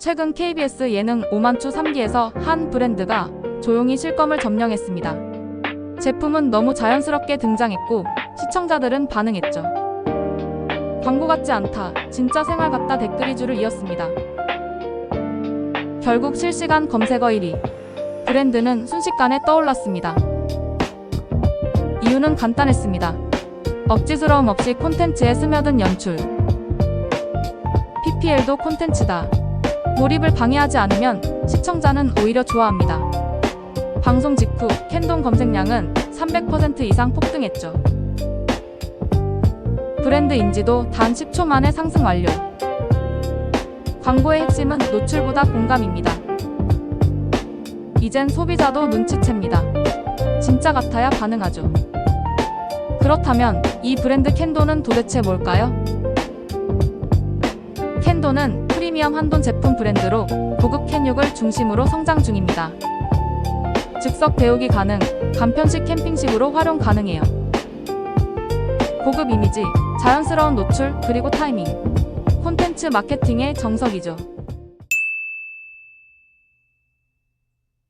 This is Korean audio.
최근 KBS 예능 오만추 3기에서 한 브랜드가 조용히 실검을 점령했습니다. 제품은 너무 자연스럽게 등장했고 시청자들은 반응했죠. 광고 같지 않다, 진짜 생활 같다 댓글이 줄을 이었습니다. 결국 실시간 검색어 1위. 브랜드는 순식간에 떠올랐습니다. 이유는 간단했습니다. 억지스러움 없이 콘텐츠에 스며든 연출. PPL도 콘텐츠다. 몰입을 방해하지 않으면 시청자는 오히려 좋아합니다. 방송 직후 캔동 검색량은 300% 이상 폭등했죠. 브랜드 인지도 단 10초 만에 상승 완료. 광고의 핵심은 노출보다 공감입니다. 이젠 소비자도 눈치챕니다. 진짜 같아야 반응하죠. 그렇다면 이 브랜드 캔도는 도대체 뭘까요? 캔도는 프리미엄 한돈 제품 브랜드로 고급 캔육을 중심으로 성장 중입니다. 즉석 데우기 가능, 간편식 캠핑식으로 활용 가능해요. 고급 이미지, 자연스러운 노출, 그리고 타이밍. 콘텐츠 마케팅의 정석이죠.